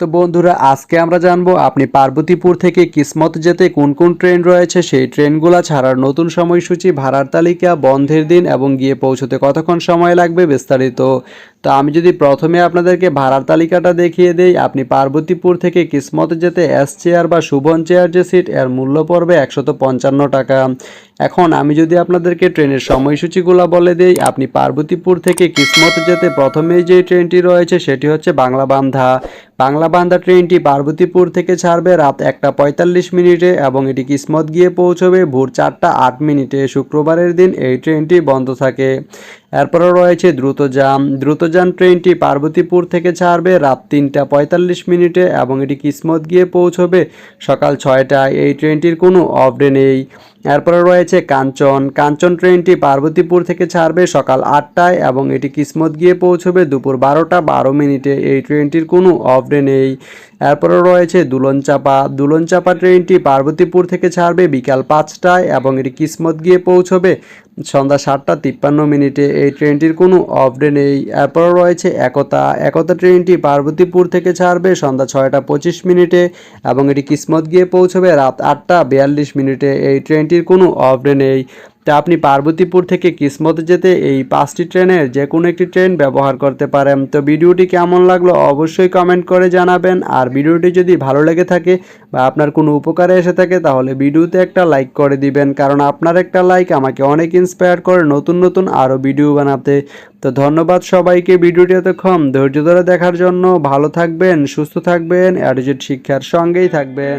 তো বন্ধুরা, আজকে আমরা জানব আপনি পার্বতীপুর থেকে কিসমত যেতে কোন কোন ট্রেন রয়েছে? সেই ট্রেনগুলো ছাড়ার নতুন সময়সূচি, ভাড়ার তালিকা, বন্ধের দিন এবং গিয়ে পৌঁছতে কতক্ষণ সময় লাগবে বিস্তারিত তো আমি যদি প্রথমে আপনাদেরকে ভাড়ার তালিকাটা দেখিয়ে দেই, আপনি পার্বতীপুর থেকে কিসমত যেতে এস চেয়ার বা শুভন চেয়ার যে সিট এর মূল্য পড়বে একশত পঞ্চান্ন টাকা। এখন আমি যদি আপনাদেরকে ট্রেনের সময়সূচিগুলো বলে দেই, আপনি পার্বতীপুর থেকে কিসমত যেতে প্রথমেই যে ট্রেনটি রয়েছে, সেটি হচ্ছে বাংলা বান্ধা বাংলা বান্ধা ট্রেনটি পার্বতীপুর থেকে ছাড়বে রাত একটা পঁয়তাল্লিশ মিনিটে এবং এটি কিসমত গিয়ে পৌঁছবে ভোর চারটা আট মিনিটে। শুক্রবারের দিন এই ট্রেনটি বন্ধ থাকে। এরপরে রয়েছে দ্রুতযান। দ্রুতযান ট্রেনটি পার্বতীপুর থেকে ছাড়বে, রাত তিনটা পঁয়তাল্লিশ মিনিটে এবং এটি কিসমত গিয়ে পৌঁছবে সকাল ছয়টায়। এই ট্রেনটির কোনো অফডে নেই। এরপরে রয়েছে কাঞ্চন। কাঞ্চন ট্রেনটি পার্বতীপুর থেকে ছাড়বে সকাল আটটায় এবং এটি কিসমত গিয়ে পৌঁছবে দুপুর বারোটা বারো মিনিটে। এই ট্রেনটির কোনো অফ ডে নেই। এরপরে রয়েছে দুলনচাপা। দুলনচাপা ট্রেনটি পার্বতীপুর থেকে ছাড়বে বিকাল পাঁচটায় এবং এটি কিসমত গিয়ে পৌঁছবে সন্ধ্যা সাতটা তিপ্পান্ন মিনিটে। এই ট্রেনটির কোনো অফ ডে নেই। এরপর রয়েছে একতা। একতা ট্রেনটি পার্বতীপুর থেকে ছাড়বে সন্ধ্যা ছয়টা পঁচিশ মিনিটে এবং এটি কিসমত গিয়ে পৌঁছবে রাত আটটা বিয়াল্লিশ মিনিটে। এই ট্রেনটির কোনো ডে নেই। তা আপনি পার্বতীপুর থেকে কিসমত যেতে এই পাঁচটি ট্রেনের যে কোনো একটি ট্রেন ব্যবহার করতে পারেন। তো ভিডিওটি কেমন লাগল অবশ্যই কমেন্ট করে জানাবেন। আর ভিডিওটি যদি ভালো লেগে থাকে বা আপনার কোনো উপকারে এসে থাকে, তাহলে ভিডিওতে একটা লাইক করে দিবেন। কারণ আপনার একটা লাইক আমাকে অনেক ইন্সপায়ার করে নতুন নতুন আরও ভিডিও বানাতে। তো ধন্যবাদ সবাইকে ভিডিওটি এতক্ষণ ধৈর্য ধরে দেখার জন্য। ভালো থাকবেন, সুস্থ থাকবেন অ্যাডিজেট শিক্ষার সঙ্গেই থাকবেন।